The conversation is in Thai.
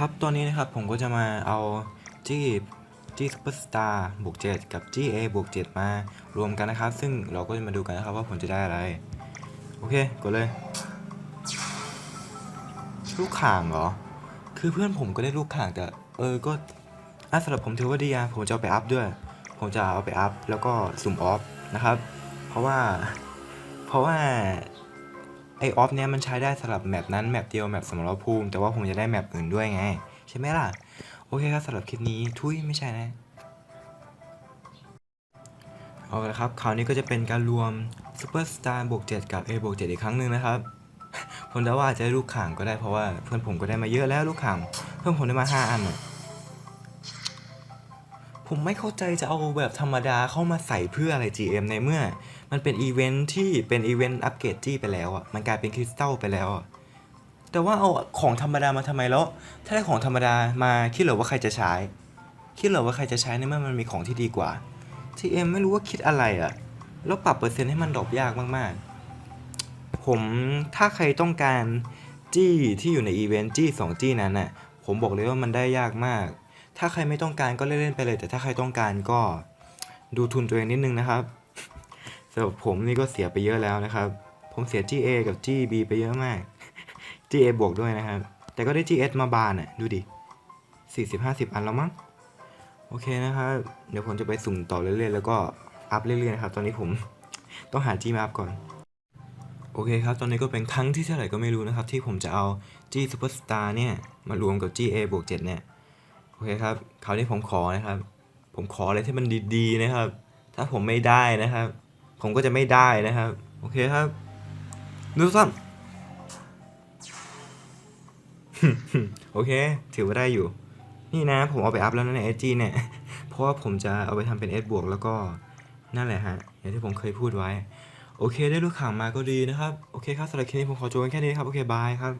ครับตอนนี้นะครับผมก็จะมาเอาจี้จี้ซูเปอร์สตาร์บวก7กับจี้เอบวก7มารวมกันนะครับ ซึ่งเราก็จะมาดูกันนะครับว่าผลจะได้อะไร โอเคกดเลย ลูกข่างเหรอ คือเพื่อนผมก็ได้ลูกข่างแต่เออก็อะสำหรับผมถือว่าดีอะผมจะเอาไปอัพด้วย ผมจะเอาไปอัพแล้วก็สุ่มออฟนะครับ เพราะว่า เพราะว่า อออฟเนี้ยมันใช้ได้สำหรับแมปนั้นแมปเดียวแมปสมรภูมิ แต่ว่าผมจะได้แมปอื่นด้วยไง ใช่ไหมล่ะ โอเคครับสำหรับคลิปนี้ทุยไม่ใช่นะ เอาละครับคราวนี้ก็จะเป็นการรวมซูเปอร์สตาร์บวก7กับ A บวก7อีกครั้งหนึ่งนะครับผมเดาว่าอาจจะได้ลูกข่างก็ได้เพราะว่าเพื่อนผมก็ได้มาเยอะแล้วลูกข่างเพื่อนผมได้มา 5 อันน่ะ ผมไม่เข้าใจจะเอาแบบธรรมดาเข้ามาใส่เพื่ออะไร GM ในเมื่อ มันเป็นอีเวนท์ที่เป็นอีเวนต์อัปเกรดจี้ไปแล้วอะ มันกลายเป็นคริสตัลไปแล้วอะ แต่ว่าเอาของธรรมดามาทำไมแล้ว ถ้าได้ของธรรมดามาคิดเหรอว่าใครจะใช้ คิดเหรอว่าใครจะใช้ในเมื่อมันมีของที่ดีกว่า GM ไม่รู้ว่าคิดอะไรอะ แล้วปรับเปอร์เซ็นต์ให้มันดรอปยากมากๆ ผมถ้าใครต้องการจี้ที่อยู่ในอีเวนต์จี้สองจี้นั้นน่ะ ผมบอกเลยว่ามันได้ยากมาก ถ้าใครไม่ต้องการก็เล่นๆไปเลย แต่ถ้าใครต้องการก็ดูทุนตัวเองนิดนึงนะครับสำหรับผมนี่ก็เสียไปเยอะแล้วนะครับ ผมเสีย GA กับ GB ไปเยอะมาก GA บวกด้วยนะครับ แต่ก็ได้ GS มาบานอะ ดูดิ 40-50 อันแล้วมั้ง โอเคนะครับ เดี๋ยวผมจะไปสุ่มต่อเรื่อยๆ แล้วก็อัพเรื่อยๆนะครับ ตอนนี้ผมต้องหา G มาอัพก่อน โอเคครับ ตอนนี้ก็เป็นครั้งที่เท่าไหร่ก็ไม่รู้นะครับ ที่ผมจะเอา G Superstar เนี่ย มารวมกับ GA บวก 7 เนี่ย เคครับคราวนี้ผมขอนะครับ ผมขออะไรที่มันดีๆนะครับ ถ้าผมไม่ได้นะครับ ผมก็จะไม่ได้นะครับ โอเคครับดูซ้ำโอเค ถือว่าได้อยู่ นี่นะ ผมเอาไปอัพแล้วนะในไอจีเนี่ย เพราะว่าผมจะเอาไปทำเป็น S บวกแล้วก็นั่นแหละฮะอย่างที่ผมเคยพูดไว้ โอเคได้ลูกข่างมาก็ดีนะครับ โอเคครับสำหรับคลิปนี้ผมขอจบกันแค่นี้ครับ โอเค บายครับ